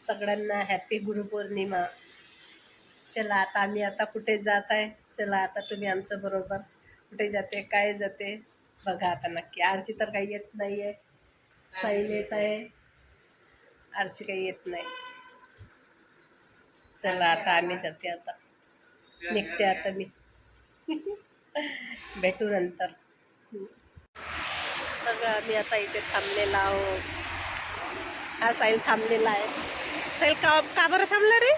सगळ्यांना हॅपी गुरुपौर्णिमा. चला आता आम्ही आता कुठे जात आहे? चला आता तुम्ही आमचं बरोबर कुठे जाते काय जाते बघा आता नक्की. आरची तर काही येत नाही आहे साईल येत आहे. आरची काही येत नाही. चला आता आम्ही जाते आता. निघते आता मी. भेटू नंतर. बघा आम्ही आता इथे थांबलेला आहोत. हा साईल थांबलेला आहे. साईल का का बरं थांबला रे?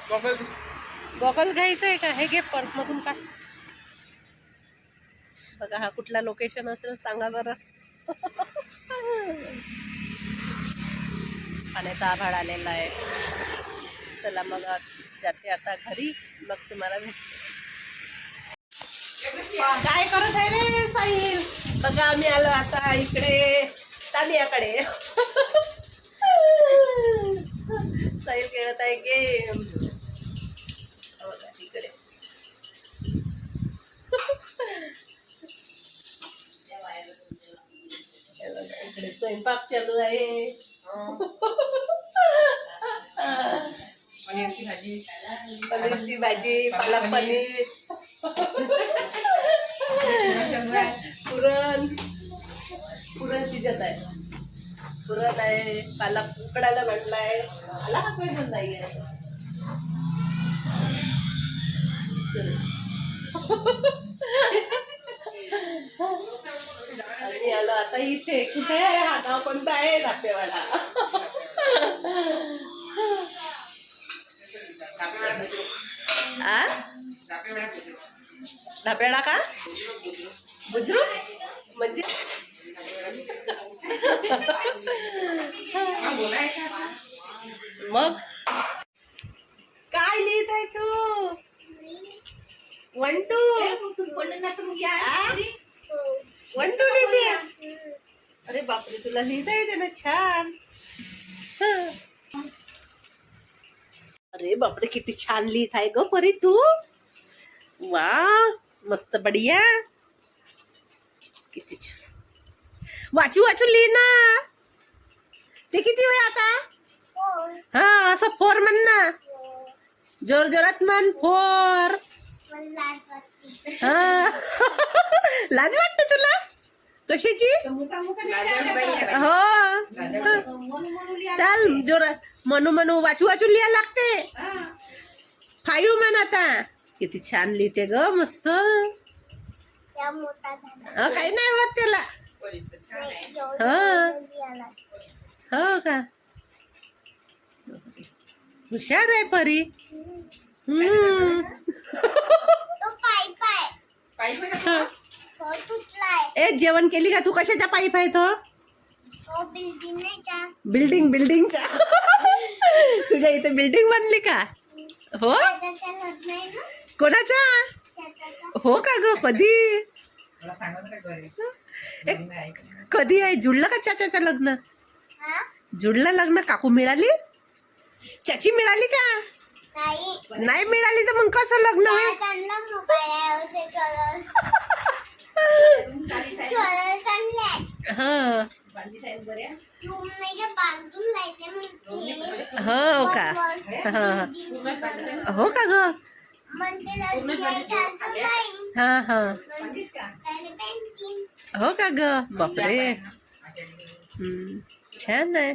गॉगल घ्यायचं आहे का? हे घे पर्समधून का बघा हा कुठला लोकेशन असेल सांगा बरं. पाण्याचा आभाळ आलेला आहे. चला मग जाते आता घरी. मग तुम्हाला भेटते. काय करत आहे रे साईल बघा आम्ही आलो आता इकडे तानियाकडे साईल खेळत आहे गेम बघा इकडे हे बघा, इकडे स्वयंपाक चालू आहे पनीरची भाजी पनीरची भाजी पालक पनीर पुरण आहे पालक उकडायला म्हटलाय आला हा पेट नाही आहे आलो आता इथे. कुठे आहे हा गाव? कोणता आहे रापेवाडा आ? धापेडा का? बुजरू म्हणजे मग? काय लिहित आहे तू? वन टू वन टू लिहिते? अरे बापरे तुला लिहिता येते ना छान. अरे बापरे किती छान लिहित आहे ग परी तू. वा मस्त बढिया. किती छान. वाचू वाचू लिहि ना ते किती वेळ आता? हा असं फोर म्हण ना. जोर जोरात म्हण फोर. हा. लाज वाटते तुला? कशाची. हो. चाल जोरात म्हणू म्हणू वाचू वाचू लिहा लागते. फाईव्ह म्हण आता. किती छान लिहिते ग मस्त. काही नाही होत त्याला. हा हो का हुशार आहे परी ए जेवण केली का? तू कशाच्या पाईप आहे तो बिल्डिंग बिल्डिंगचा तुझ्या इथे बिल्डिंग बनली का? हो? कोणाच्या? हो का ग? कधी? कधी आहे? जुळलं का चाचाचं लग्न? जुळलं लग्न? काकू मिळाली? चाची मिळाली का? नाही. मिळाली तर मग कसं लग्न हा. हो का? हा. हो का ग? हा हा. हो का ग? बापरे. छान आहे.